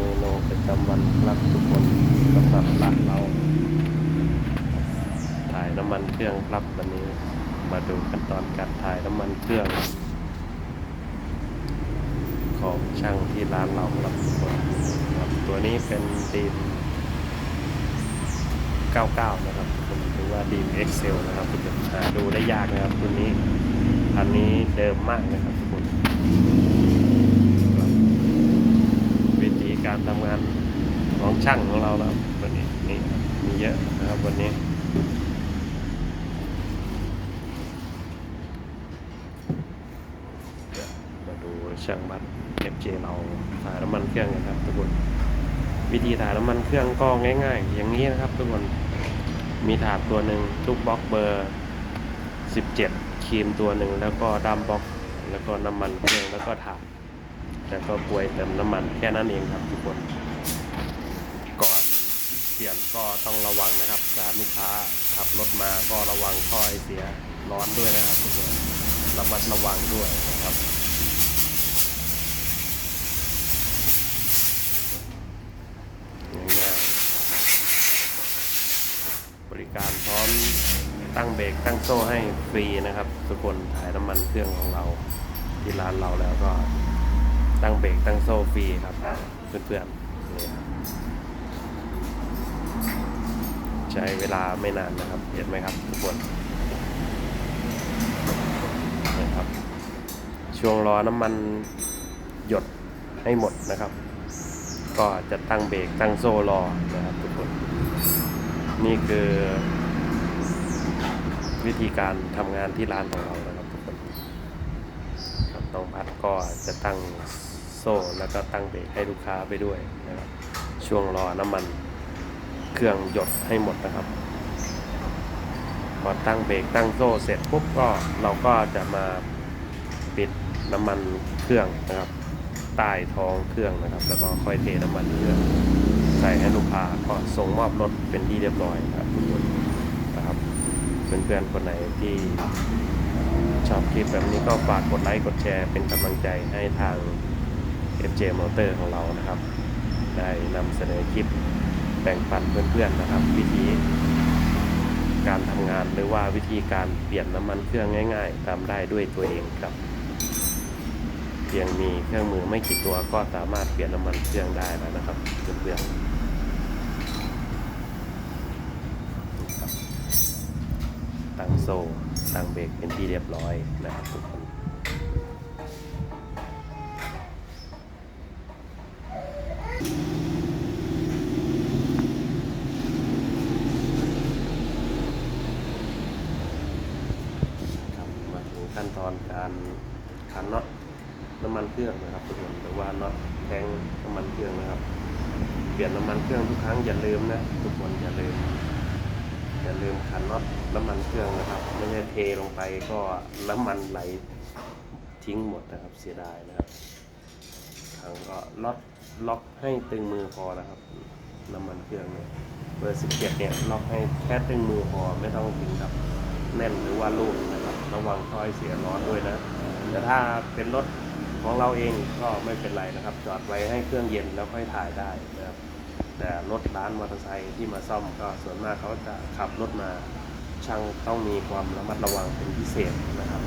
เมนูประจำวันรับทุกคนสำหรับร้านเราถ่ายน้ำมันเครื่องครับวันนี้ มาดูขั้นตอนการถ่ายน้ำมันเครื่อง ของช่างที่ร้านเราครับทุกคนครับตัวนี้เป็นดีม99 นะครับทุกคนหรือว่าดีม Excel นะครับทุกคนหาดูได้ยากนะครับตัวนี้อันนี้เดิมมากนะครับทุกคนครับวิธีการทำงานของ ช่างของเรานะครับวันนี้นี่มีเยอะนะครับวันนี้มาดูช่างบัตร FJ เราถ่ายน้ำมันเครื่องกันครับทุกคนวิธีถ่ายน้ำมันเครื่องก็ง่าย ๆ อย่างนี้นะครับทุกคนมีถาดตัวหนึ่งลูกบล็อกเบอร์ 17ครีมตัวหนึ่งแล้วก็ดัมบล็อกแล้วก็น้ำมันเครื่องแล้วก็ถาดแล้วก็กลวยเติมน้ำมันแค่นั้นเองครับทุกคน เปลี่ยนก็ต้องระวังนะครับถ้าลูกค้าขับรถมาก็ระวังท่อไอเสียร้อนด้วยนะครับทุกคนระมัดระวังด้วยนะครับง่ายๆบริการพร้อมตั้งเบรกตั้งโซ่ให้ฟรีนะครับ ทุกคนถ่ายน้ำมันเครื่องของเราที่ร้านเราแล้วก็ตั้งเบรกตั้งโซ่ฟรีครับเพื่อนๆ ช้เวลาไม่นานนะครับ เห็นไหมครับทุกคนนี่ครับ ช่วงรอน้ำมันหยดให้หมดนะครับ ก็จะตั้งเบรกตั้งโซ่รอนะครับทุกคน นี่คือ วิธีการทำงานที่ร้านของเรานะครับทุกคนครับน้องพัดก็จะตั้งโซ่แล้วก็ตั้งเบรกให้ลูกค้าไปด้วยนะครับ ช่วงรอน้ำมัน เครื่องหยดให้หมดนะครับพอตั้งเบรกตั้งโซ่เสร็จปุ๊บก็เราก็จะมาปิดน้ำมันเครื่องนะครับใต้ท้องเครื่องนะครับ แล้วก็ค่อยเทน้ำมันเครื่องใส่ให้ลูกค้าก็ส่งมอบรถเป็นที่เรียบร้อยครับทุกคนนะครับเพื่อนๆคนไหนที่ชอบคลิปแบบนี้ก็ฝากกดไลค์กดแชร์เป็นกำลังใจให้ทาง FJ Motor ของเรานะครับ ได้นำเสนอคลิป แบ่งปันเพื่อนๆนะครับ วิธีการทำงานหรือว่าวิธีการเปลี่ยนน้ำมันเครื่องง่าย ๆทำได้ด้วยตัวเองครับเพียงมีเครื่องมือไม่กี่ตัวก็สามารถเปลี่ยนน้ำมันเครื่องได้แล้วนะครับเพื่อนๆตั้งโซ่ตั้งเบรกเป็นที่เรียบร้อยนะครับทุกคนครับมาถึง ขั้นตอนการขันน็อตน้ำมันเครื่องนะครับทุกคนหรือว่าน็อตแทงน้ำมันเครื่องนะครับ เปลี่ยนน้ำมันเครื่องทุกครั้งอย่าลืมนะทุกคนอย่าลืมอย่าลืมขันน็อตน้ำมันเครื่องนะครับไม่ใช่เทลงไปก็น้ำมันไหลทิ้งหมดนะครับเสียดายนะครับครั้งก็ล็อกล็อกให้ตึงมือพอนะครับน้ำมันเครื่องเนี่ยเบอร์17เจ็ดเนี่ยล็อกให้แค่ตึงมือพอไม่ต้องถึงกับแน่นหรือว่าลูกนะ ระวังคอยเสียร้อนด้วยนะ แต่ถ้าเป็นรถของเราเองก็ไม่เป็นไรนะครับ จอดไว้ให้เครื่องเย็นแล้วค่อยถ่ายได้นะครับ แต่รถร้านมอเตอร์ไซค์ที่มาซ่อมก็ส่วนมากเขาจะขับรถมาช่างต้องมีความระมัดระวังเป็นพิเศษนะครับ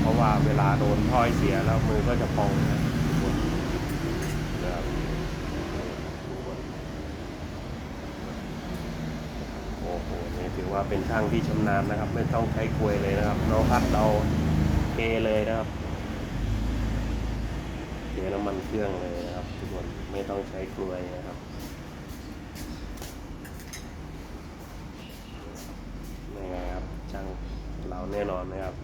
เพราะว่าเวลาโดนถ้อยเสียแล้วมือก็จะพองนะทุกคนนะครับทุกคนโอ้โห นี่ถือว่าเป็นช่างที่ชำนาญนะครับ ไม่ต้องใช้กลวยเลยนะครับน้องพัดเราเทเลยนะครับเทน้ำมันเครื่องเลยนะครับทุกคนไม่ต้องใช้กลวยนะครับนี่ไงครับช่างเราแน่นอนนะครับ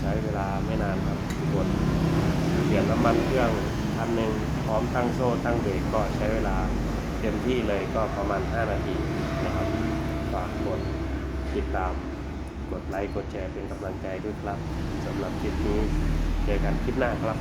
ใช้เวลาไม่นานครับทุกคนเปลี่ยนน้ำมันเครื่องพันหนึ่ง ร้อมตั้งโซ่ตั้งเบรกก็ใช้เวลาเต็มที่เลยก็ประมาณ 5 นาทีนะครับฝากกดติดตาม กดไลค์ กดแชร์เป็นกำลังใจด้วยครับสำหรับคลิปนี้เจอกันคลิปหน้าครับ